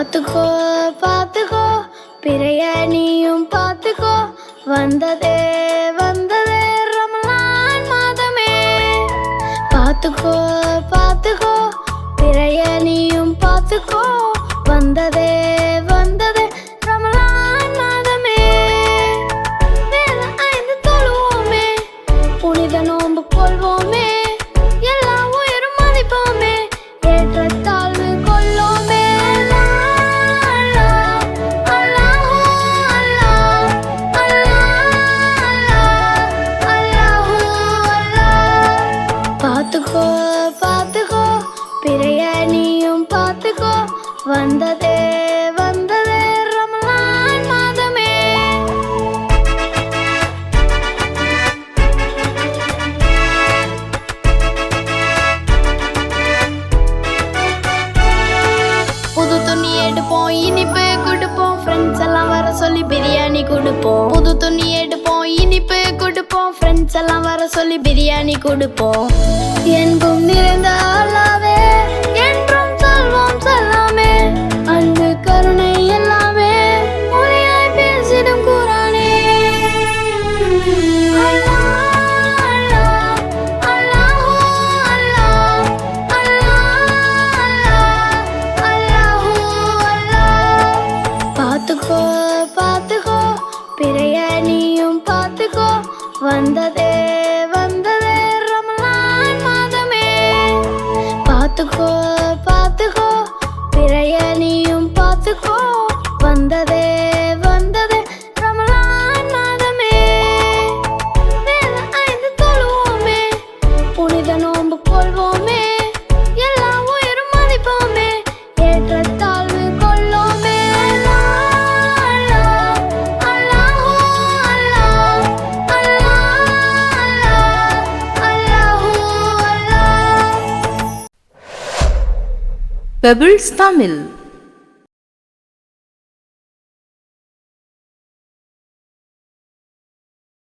பார்த்துக்கோ பார்த்துக்கோ. பிறைய நீயும் பார்த்துக்கோ. வந்ததே வந்ததே ரமலான் மாதமே. பார்த்துக்கோ பார்த்துக்கோ. பிறைய நீயும் பார்த்துக்கோ. வந்ததே பார்த்துக்கோ. பார்த்துக்கோ பிறைய நீயும் பார்த்துக்கோ. வந்ததே வந்ததே ரமலான் மாதமே. புது துணி எடுப்போம் இனிப்பு கொடுப்போம். ஃப்ரெண்ட்ஸ் எல்லாம் வர சொல்லி பிரியாணி கொடுப்போம். புது துணி எடுப்போம் ஃப்ரெண்ட்ஸ் எல்லாம் வர சொல்லி பிரியாணி கொடுப்போம். எங்கும் நிறைந்த அல்லாவே என்றும் சொல்வோம் சொல்லாமே. அன்பு கருணை எல்லாமே மொழியாய் பேசிடும் குரானே. பார்த்துக்கோ. வந்ததே வந்ததே ரமலான் மாதமே. பார்த்துக்கோ பார்த்துக்கோ பிறைய Pebbles Tamil